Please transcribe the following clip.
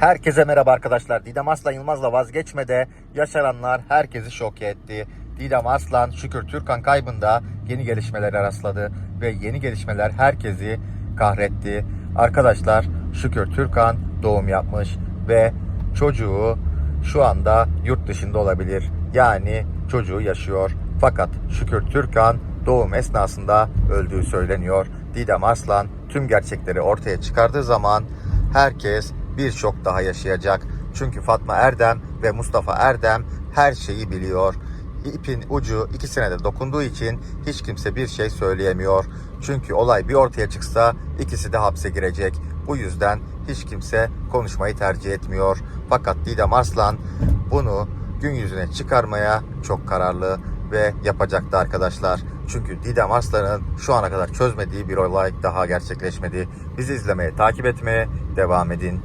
Herkese merhaba arkadaşlar. Didem Aslan Yılmaz'la vazgeçmede yaşananlar herkesi şok etti. Didem Aslan Şükür Türkan kaybında yeni gelişmelere rastladı ve yeni gelişmeler herkesi kahretti. Arkadaşlar Şükür Türkan doğum yapmış ve çocuğu şu anda yurt dışında olabilir. Yani çocuğu yaşıyor. Fakat Şükür Türkan doğum esnasında öldüğü söyleniyor. Didem Arslan tüm gerçekleri ortaya çıkardığı zaman herkes bir şok daha yaşayacak. Çünkü Fatma Erdem ve Mustafa Erdem her şeyi biliyor. İpin ucu ikisine de dokunduğu için hiç kimse bir şey söyleyemiyor. Çünkü olay bir ortaya çıksa ikisi de hapse girecek. Bu yüzden hiç kimse konuşmayı tercih etmiyor. Fakat Didem Arslan bunu gün yüzüne çıkarmaya çok kararlı ve yapacaktı arkadaşlar. Çünkü Didem Arslan'ın şu ana kadar çözmediği bir olay daha gerçekleşmedi. Bizi izlemeye, takip etmeye devam edin.